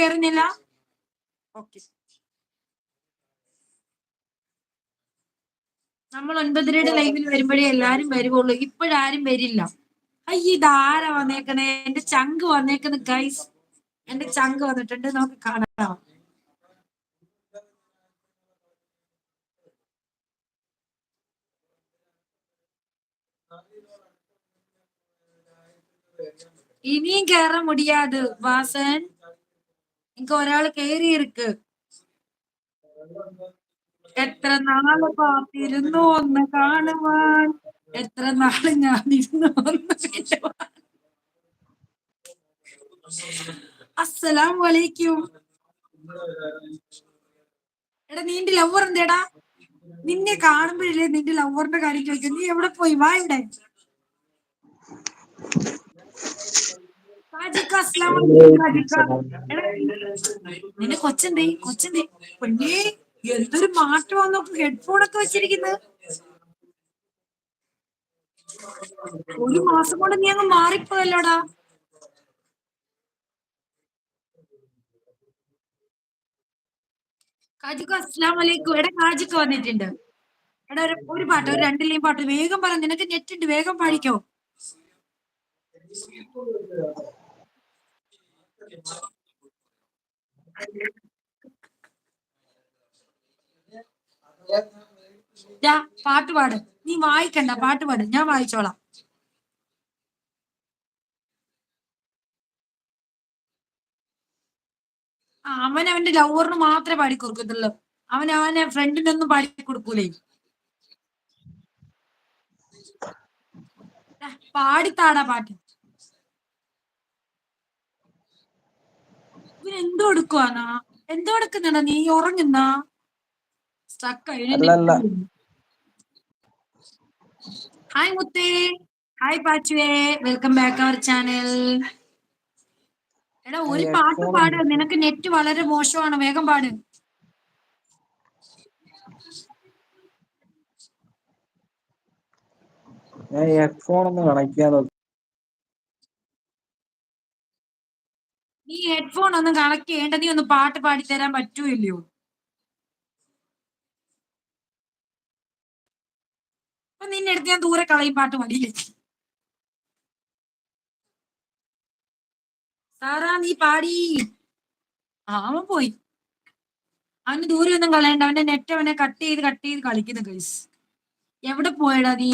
കയറുന്നില്ല ഓക്കെ. നമ്മൾ ഒൻപതരയുടെ ലൈവിൽ വരുമ്പോഴേ എല്ലാരും വരുവുള്ളൂ. ഇപ്പോഴാരും വരില്ല. അയ്യ ഇതാര വന്നേക്കണേ എന്റെ ചങ്ക് വന്നേക്കുന്ന ഗൈസ് എന്റെ ചങ്ക് വന്നിട്ടുണ്ട്. നമുക്ക് കാണാം. ഇനിയും കേറ മുടിയാത് വാസൻ. ഇങ്ങ ഒരാൾ കയറിയിരിക്ക് എത്ര നാൾ പാത്തിരുന്നു ഒന്ന് കാണുവാൻ? എത്ര നാൾ ഞാൻ ഇരുന്നു ഒന്ന് അസ്സലാം വലൈക്കും എടാ നിന്റെ ലവർ എന്തേടാ? നിന്നെ കാണുമ്പോഴില്ലേ നിന്റെ ലവറിന്റെ കാര്യം ചോദിക്കും നീ എവിടെ പോയി? വാ ഇവിടെ. നിന്റെ കൊച്ചെന്തേ കൊച്ചെന്തേ? പെണ്ണേ എന്തൊരു മാറ്റമാ നോക്ക് ഹെഡ്ഫോൺ ഒക്കെ വെച്ചിരിക്കുന്നത്. ഒരു മാസം കൊണ്ട് നീ അങ്ങ് മാറിപ്പോയല്ലോടാ. കാജിക്കോ അസ്ലാം വലൈക്കും എടാ കാജിക്കോ വന്നിട്ടുണ്ട്. എടാ ഒരു ഒരു പാട്ട് ഒരു രണ്ടിലെയും പാട്ട്. വേഗം പറ നിനക്ക് നെറ്റ് ഉണ്ട് വേഗം പാടിക്കോ. പാട്ട് പാട്. നീ വായിക്കണ്ട പാട്ട് പാട്. ഞാൻ വായിച്ചോളാം. അവൻ അവന്റെ ലവറിന് മാത്രമേ പാടി കൊടുക്കത്തുള്ളൂ. അവൻ അവനെ ഫ്രണ്ടിനൊന്നും പാടി കൊടുക്കൂലേ. പാടിത്താടാ പാട്ട്. ഇവൻ എന്തോ എടുക്കുവാന്നാ എന്തോ എടുക്കുന്നാ നീ ഉറങ്ങുന്നാ. ഹായ് മുത്തേ. ഹായ് പാച്ചുവേ. വെൽക്കം ബാക്ക് അവർ ചാനൽ എടാ ഒരു പാട്ട് പാട്. നിനക്ക് നെറ്റ് വളരെ മോശമാണ്. വേഗം പാട്. ഞാൻ ഹെഡ്ഫോൺ ഒന്ന് കണക്ട് ചെയ്യാൻ നോക്കി നീ ഹെഡ്ഫോൺ ഒന്നും കണക്ട് ചെയ്യേണ്ട. നീ ഒന്ന് പാട്ട് പാടി തരാൻ ഇല്ലയോ അപ്പൊ നിന്നെ അടുത്ത് ഞാൻ ദൂരെ കളയും പാട്ട് പാടിയില്ലേ സാറാ നീ പാടി. ആ, അവൻ പോയി. അവന് ദൂരെ ഒന്നും കളയണ്ട. അവന്റെ നെറ്റ് അവനെ കട്ട് ചെയ്ത് കട്ട് ചെയ്ത് കളിക്കുന്നു ഗൈസ് എവിടെ പോയടാ നീ?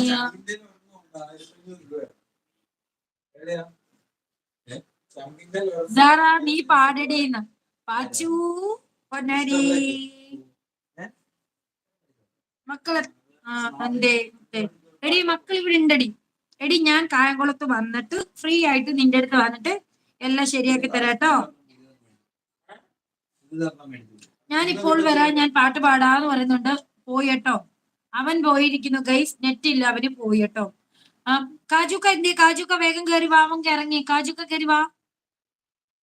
സാറ നീ പാടടേന്ന്. പാച്ചു പൊന്നാരി. മക്കളെ ആ എന്റെ എടി മക്കൾ ഇവിടെ ഉണ്ടടി. എടി ഞാൻ കായംകുളത്ത് വന്നിട്ട് ഫ്രീ ആയിട്ട് നിന്റെ അടുത്ത് വന്നിട്ട് എല്ലാം ശരിയാക്കി തരാട്ടോ ഞാൻ ഇപ്പോൾ വരാൻ ഞാൻ പാട്ട് പാടാന്ന് പറയുന്നുണ്ട്. പോയട്ടോ അവൻ പോയിരിക്കുന്നു. ഗൈസ് നെറ്റ് ഇല്ല. അവന് പോയട്ടോ കാജുക്ക എന്തേ കാജുക്ക വേഗം കയറി വാ. അവൻ ഇറങ്ങി കാജുക്ക കയറി വാ.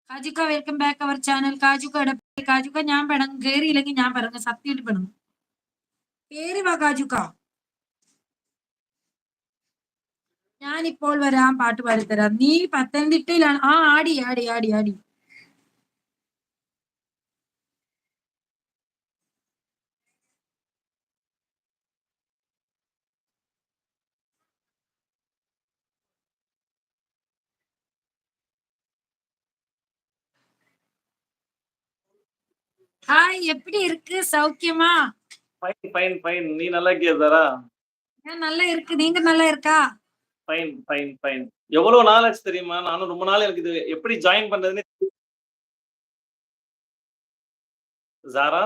കാജുക്ക വെൽക്കം ബാക്ക് അവർ ചാനൽ കാജുക്ക ഇടപെടി കാജുക്ക ഞാൻ പെണങ്ങും കേറിയില്ലെങ്കിൽ ഞാൻ പറഞ്ഞു സത്യമായിട്ട് പെണങ്ങും കേറി വാ കാജുക്ക. ഞാനിപ്പോൾ വരാം പാട്ട് പാടിത്തരാം. നീ പത്തനംതിട്ടയിലാണ് ആ ആടി ആടി ആടി ആടി. ஹாய் எப்படி இருக்கு? சௌக்கியமா? ஃபைன் ஃபைன் ஃபைன் நீ நல்லா இருக்கியா சாரா? நல்லா இருக்கு. நீங்க நல்லா இருக்கா? ஃபைன் ஃபைன் ஃபைன் எவ்வளவு நாள் ஆச்சு தெரியுமா? நானும் ரொம்ப நாள் எனக்கு இது எப்படி ஜாயின் பண்றதுன்னு ஜாரா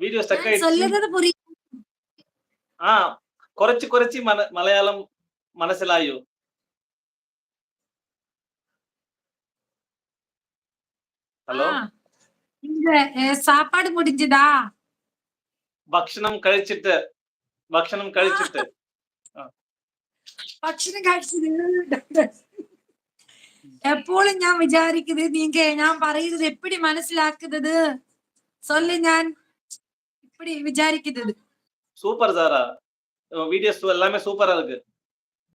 வீடியோ ஸ்டக் ஆயிடுச்சு. ஆ குறைச்சு குறைச்சி மலையாளம் மனசிலாயும் കുറച്ച് മല- മലയാളം മനസ്സിലായോ ഹലോ ஆ, இங்க அஹ், சாப்பாடு முடிஞ்சுதா ഭക്ഷണം കഴിച്ചിട്ട് ഭക്ഷണം കഴിച്ചിട്ട് ഭക്ഷണം കഴിച്ചത് എപ്പോഴും ഞാൻ വിചാരിക്കുന്നത് നീങ്ക ഞാൻ പറയുന്നത് എപ്പിടി മനസ്സിലാക്കുന്നത് சொல்லு ഞാൻ இப்படி விசாரிக்கிறது சூப்பர் சாரா வீடியோஸ் எல்லாமே சூப்பரா இருக்கு